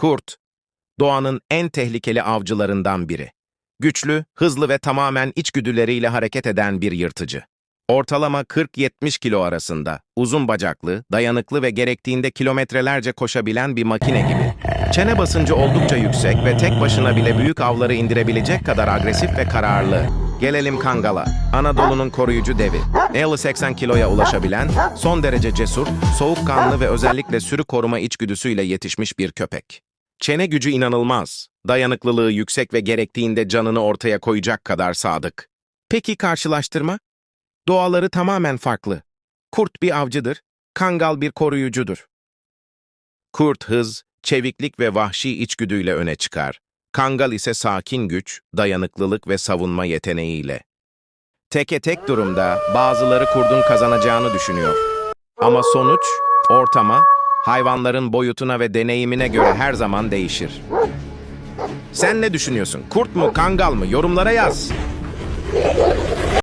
Kurt, doğanın en tehlikeli avcılarından biri. Güçlü, hızlı ve tamamen içgüdüleriyle hareket eden bir yırtıcı. Ortalama 40-70 kilo arasında, uzun bacaklı, dayanıklı ve gerektiğinde kilometrelerce koşabilen bir makine gibi. Çene basıncı oldukça yüksek ve tek başına bile büyük avları indirebilecek kadar agresif ve kararlı. Gelelim Kangal'a, Anadolu'nun koruyucu devi. 50-80 kiloya ulaşabilen, son derece cesur, soğukkanlı ve özellikle sürü koruma içgüdüsüyle yetişmiş bir köpek. Çene gücü inanılmaz, dayanıklılığı yüksek ve gerektiğinde canını ortaya koyacak kadar sadık. Peki karşılaştırma? Doğaları tamamen farklı. Kurt bir avcıdır, kangal bir koruyucudur. Kurt hız, çeviklik ve vahşi içgüdüyle öne çıkar. Kangal ise sakin güç, dayanıklılık ve savunma yeteneğiyle. Teke tek durumda bazıları kurdun kazanacağını düşünüyor. Ama sonuç, ortama, hayvanların boyutuna ve deneyimine göre her zaman değişir. Sen ne düşünüyorsun? Kurt mu, kangal mı? Yorumlara yaz.